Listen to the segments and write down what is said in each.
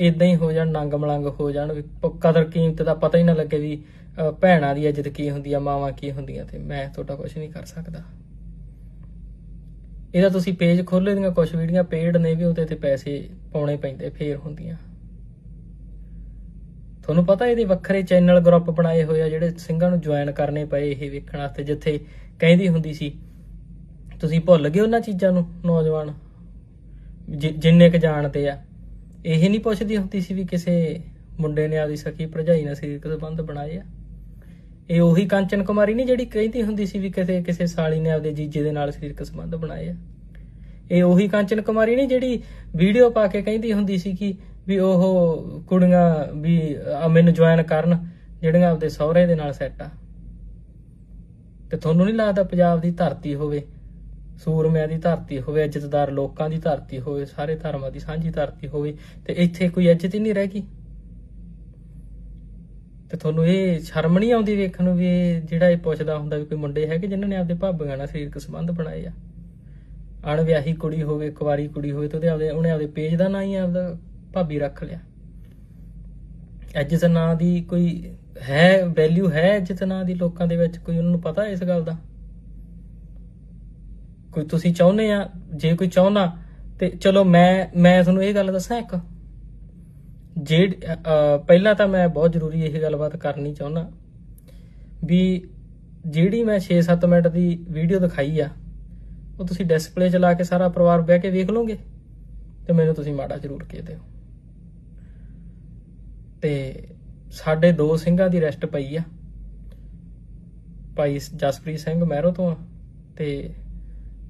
ਇਦਾਂ ਹੀ ਹੋ ਜਾਣ, ਨੰਗ ਮਲੰਗ ਹੋ ਜਾਣ, ਵੀ ਕਦਰ ਕੀਮਤ ਦਾ ਪਤਾ ਹੀ ਨਾ ਲੱਗੇ ਵੀ ਭੈਣਾਂ ਦੀ ਇੱਜ਼ਤ ਕੀ ਹੁੰਦੀ ਆ, ਮਾਵਾਂ ਕੀ ਹੁੰਦੀਆਂ ਤੇ ਮੈਂ ਤੁਹਾਡਾ ਕੁਝ ਨਹੀਂ ਕਰ ਸਕਦਾ। ਇਹਦਾ ਤੁਸੀਂ ਪੇਜ ਖੋਲੇ ਦੀਆਂ ਕੁਝ ਵੀਡੀਓ ਪੇਡ ਨੇ ਵੀ, ਉਹਦੇ ਤੇ ਪੈਸੇ ਪਾਉਣੇ ਪੈਂਦੇ, ਫੇਰ ਹੁੰਦੀਆਂ। ਤੁਹਾਨੂੰ ਪਤਾ ਇਹਦੇ ਵੱਖਰੇ ਚੈਨਲ ਗਰੁੱਪ ਬਣਾਏ ਹੋਏ ਆ, ਜਿਹੜੇ ਸਿੰਘਾਂ ਨੂੰ ਜੁਆਇਨ ਕਰਨੇ ਪਏ ਇਹ ਵੇਖਣ ਵਾਸਤੇ, ਜਿੱਥੇ ਕਹਿੰਦੀ ਹੁੰਦੀ ਸੀ, ਤੁਸੀਂ ਭੁੱਲ ਗਏ ਉਹਨਾਂ ਚੀਜ਼ਾਂ ਨੂੰ, ਨੌਜਵਾਨ? ਜਿੰਨੇ ਕ ਜਾਣਦੇ ਆ। ਇਹ ਨਹੀਂ ਪੁੱਛਦੀ ਹੁੰਦੀ ਸੀ ਵੀ ਕਿਸੇ ਮੁੰਡੇ ਨੇ ਆਪਦੀ ਸਖੀ ਭਰਜਾਈ ਨਾਲ ਸਰੀਰਕ ਸੰਬੰਧ ਬਣਾਏ ਆ। ਇਹ ਉਹੀ ਕਾਂਚਨ ਕੁਮਾਰੀ ਨਹੀਂ ਜਿਹੜੀ ਕਹਿੰਦੀ ਹੁੰਦੀ ਸੀ ਵੀ ਕਿਸੇ ਕਿਸੇ ਸਾਲੀ ਨੇ ਆਪਦੇ ਜੀਜੇ ਦੇ ਨਾਲ ਸਰੀਰਕ ਸੰਬੰਧ ਬਣਾਏ ਆ। ਇਹ ਉਹੀ ਕਾਂਚਨ ਕੁਮਾਰੀ ਨਹੀਂ ਜਿਹੜੀ ਵੀਡੀਓ ਪਾ ਕੇ ਕਹਿੰਦੀ ਹੁੰਦੀ ਸੀ ਕਿ ਵੀ ਉਹ ਕੁੜੀਆਂ ਵੀ ਆ ਮੈਨੂੰ ਜੁਆਇਨ ਕਰਨ, ਜਿਹੜੀਆਂ ਆਪਦੇ ਸਹੁਰੇ ਦੇ ਨਾਲ ਸੈੱਟ ਆ। ਤੇ ਤੁਹਾਨੂੰ ਨਹੀਂ ਲੱਗਦਾ ਪੰਜਾਬ ਦੀ ਧਰਤੀ ਹੋਵੇ ਸੂਰਮਿਆਂ ਦੀ ਧਰਤੀ ਹੋਵੇ, ਇੱਜ਼ਤਦਾਰ ਲੋਕਾਂ ਦੀ ਧਰਤੀ ਹੋਵੇ, ਸਾਰੇ ਧਰਮਾਂ ਦੀ ਸਾਂਝੀ ਧਰਤੀ ਹੋਵੇ, ਤੇ ਇੱਥੇ ਕੋਈ ਇੱਜ਼ਤ ਹੀ ਨਹੀਂ ਰਹਿ ਗਈ। ਤੇ ਤੁਹਾਨੂੰ ਇਹ ਸ਼ਰਮ ਨਹੀਂ ਆਉਂਦੀ ਵੇਖਣ ਨੂੰ ਵੀ ਇਹ ਜਿਹੜਾ ਇਹ ਪੁੱਛਦਾ ਹੁੰਦਾ ਵੀ ਕੋਈ ਮੁੰਡੇ ਹੈਗੇ ਜਿਨ੍ਹਾਂ ਨੇ ਆਪਦੇ ਭਾਬੀਆਂ ਨਾਲ ਸਰੀਰਕ ਸੰਬੰਧ ਬਣਾਏ ਆ? ਅਣਵਿਆਹੀ ਕੁੜੀ ਹੋਵੇ, ਕੁਵਾਰੀ ਕੁੜੀ ਹੋਵੇ, ਤੇ ਉਹਦੇ ਆਪਦੇ ਉਹਨੇ ਆਪਦੇ ਪੇਜ ਦਾ ਨਾਂ ਹੀ ਆਪਦਾ ਭਾਬੀ ਰੱਖ ਲਿਆ। ਇੱਜ਼ਤ ਨਾਂ ਦੀ ਕੋਈ ਹੈ ਵੈਲਿਊ ਹੈ ਇੱਜ਼ਤ ਨਾਂ ਦੀ ਲੋਕਾਂ ਦੇ ਵਿੱਚ? ਕੋਈ ਉਹਨਾਂ ਨੂੰ ਪਤਾ ਇਸ ਗੱਲ ਦਾ? ਕੋਈ ਤੁਸੀਂ ਚਾਹੁੰਦੇ ਆ, ਜੇ ਕੋਈ ਚਾਹੁੰਦਾ, ਤੇ ਚਲੋ ਮੈਂ ਮੈਂ ਤੁਹਾਨੂੰ ਇਹ ਗੱਲ ਦੱਸਾਂ ਇੱਕ। ਜੇ ਪਹਿਲਾਂ ਤਾਂ ਮੈਂ ਬਹੁਤ ਜ਼ਰੂਰੀ ਇਹ ਗੱਲਬਾਤ ਕਰਨੀ ਚਾਹੁੰਦਾ ਵੀ ਜਿਹੜੀ ਮੈਂ 6-7 ਮਿੰਟ ਦੀ ਵੀਡੀਓ ਦਿਖਾਈ ਆ, ਉਹ ਤੁਸੀਂ ਡਿਸਪਲੇ 'ਚ ਲਾ ਕੇ ਸਾਰਾ ਪਰਿਵਾਰ ਬਹਿ ਕੇ ਵੇਖ ਲਓਗੇ ਤੇ ਮੈਨੂੰ ਤੁਸੀਂ ਮਾੜਾ ਜ਼ਰੂਰ ਕਹਿ ਦਿਓ। ਤੇ ਸਾਡੇ ਦੋ ਸਿੰਘਾਂ ਦੀ ਰੈਸਟ ਪਈ ਆ। ਭਾਈ ਜਸਪ੍ਰੀਤ ਸਿੰਘ ਮਹਿਰੋ ਤੋਂ ਆ ਤੇ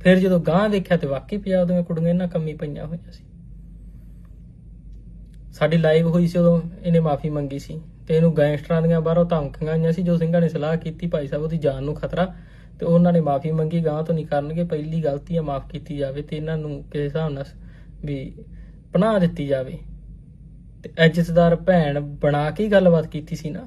ਫਿਰ ਜਦੋਂ ਗਾਂ ਦੇਖਿਆ ਤੇ ਵਾਕਈ ਪੰਜਾਬ ਦੀਆਂ ਕੁੜੀਆਂ ਇਹਨਾਂ ਕੰਮੀ ਪਈਆਂ ਹੋਈਆਂ ਸੀ। ਸਾਡੀ ਲਾਈਵ ਹੋਈ ਸੀ ਉਦੋਂ ਇਹਨੇ ਮਾਫੀ ਮੰਗੀ ਸੀ ਤੇ ਇਹਨੂੰ ਗੈਂਗਸਟਰਾਂ ਦੀਆਂ ਬਾਹਰੋਂ ਧਮਕੀਆਂ ਆਈਆਂ ਸੀ ਜੋ ਸਿੰਘਾਂ ਨੇ ਸਲਾਹ ਕੀਤੀ ਭਾਈ ਸਾਹਿਬ ਉਹਦੀ ਜਾਨ ਨੂੰ ਖਤਰਾ ਤੇ ਉਹਨਾਂ ਨੇ ਮਾਫੀ ਮੰਗੀ ਗਾਂ ਤੋਂ ਨਹੀਂ ਕਰਨਗੇ ਪਹਿਲੀ ਗਲਤੀ ਆ ਮਾਫ ਕੀਤੀ ਜਾਵੇ ਤੇ ਇਹਨਾਂ ਨੂੰ ਕਿਸੇ ਹਿਸਾਬ ਨਾਲ ਵੀ ਪਨਾਹ ਦਿੱਤੀ ਜਾਵੇ। ਤੇ ਇੱਜ਼ਤਦਾਰ ਭੈਣ ਬਣਾ ਕੇ ਗੱਲਬਾਤ ਕੀਤੀ ਸੀ ਨਾ।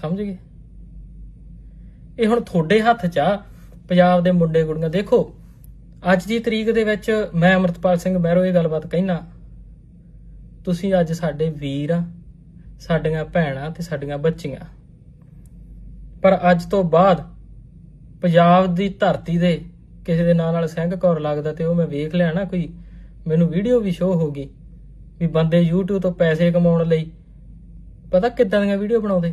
ਸਮਝ ਗਏ? ਇਹ ਹੁਣ ਤੁਹਾਡੇ ਹੱਥ 'ਚ ਆ, ਪੰਜਾਬ ਦੇ ਮੁੰਡੇ ਕੁੜੀਆਂ। ਦੇਖੋ, ਅੱਜ ਦੀ ਤਰੀਕ ਦੇ ਵਿੱਚ ਮੈਂ ਅਮਰਤਪਾਲ ਸਿੰਘ ਮਹਿਰੋ ਇਹ ਗੱਲਬਾਤ ਕਹਿਣਾ ਤੁਸੀਂ ਅੱਜ ਸਾਡੇ ਵੀਰ ਆ, ਸਾਡੀਆਂ ਭੈਣਾਂ ਤੇ ਸਾਡੀਆਂ ਬੱਚੀਆਂ। ਪਰ ਅੱਜ ਤੋਂ ਬਾਅਦ ਪੰਜਾਬ ਦੀ ਧਰਤੀ ਦੇ ਕਿਸੇ ਦੇ ਨਾਂ ਨਾਲ ਸਿੰਘ ਕੌਰ ਲੱਗਦਾ ਤੇ ਉਹ ਮੈਂ ਵੇਖ ਲਿਆ ਨਾ ਕੋਈ, ਮੈਨੂੰ ਵੀਡੀਓ ਵੀ ਸ਼ੋਅ ਹੋ ਗਈ ਵੀ ਬੰਦੇ YouTube ਤੋਂ ਪੈਸੇ ਕਮਾਉਣ ਲਈ। ਪਤਾ ਕਿੱਦਾਂ ਦੀਆਂ ਵੀਡੀਓ ਬਣਾਉਂਦੇ?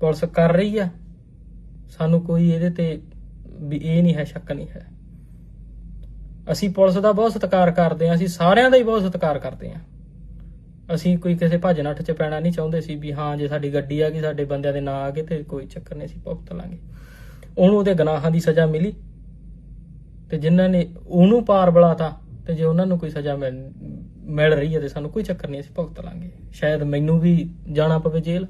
ਪੁਲਿਸ ਕਰ ਰਹੀ ਆ। ਸਾਨੂੰ ਕੋਈ ਇਹਦੇ ਤੇ ਵੀ ਇਹ ਨਹੀਂ ਹੈ, ਸ਼ੱਕ ਨਹੀਂ ਹੈ। ਅਸੀਂ ਪੁਲਿਸ ਦਾ ਬਹੁਤ ਸਤਿਕਾਰ ਕਰਦੇ ਹਾਂ, ਅਸੀਂ ਸਾਰਿਆਂ ਦਾ ਹੀ ਬਹੁਤ ਸਤਿਕਾਰ ਕਰਦੇ ਹਾਂ। ਅਸੀਂ ਕੋਈ ਕਿਸੇ ਭੱਜ ਨੱਠ 'ਚ ਪੈਣਾ ਨਹੀਂ ਚਾਹੁੰਦੇ ਸੀ ਵੀ ਹਾਂ, ਜੇ ਸਾਡੀ ਗੱਡੀ ਆ ਗਈ, ਸਾਡੇ ਬੰਦਿਆਂ ਦੇ ਨਾਂ ਆ ਗਏ ਤੇ ਕੋਈ ਚੱਕਰ ਨਹੀਂ, ਅਸੀਂ ਭੁਗਤ ਲਾਂਗੇ। ਉਹਨੂੰ ਉਹਦੇ ਗੁਨਾਹਾਂ ਦੀ ਸਜ਼ਾ ਮਿਲੀ ਤੇ ਜਿਨ੍ਹਾਂ ਨੇ ਉਹਨੂੰ ਪਾਰ ਬੁਲਾਤਾ ਤੇ ਜੇ ਉਹਨਾਂ ਨੂੰ ਕੋਈ ਸਜ਼ਾ ਮਿਲ ਮਿਲ ਰਹੀ ਹੈ ਤੇ ਸਾਨੂੰ ਕੋਈ ਚੱਕਰ ਨਹੀਂ, ਅਸੀਂ ਭੁਗਤ ਲਾਂਗੇ। ਸ਼ਾਇਦ ਮੈਨੂੰ ਵੀ ਜਾਣਾ ਪਵੇ ਜੇਲ੍ਹ।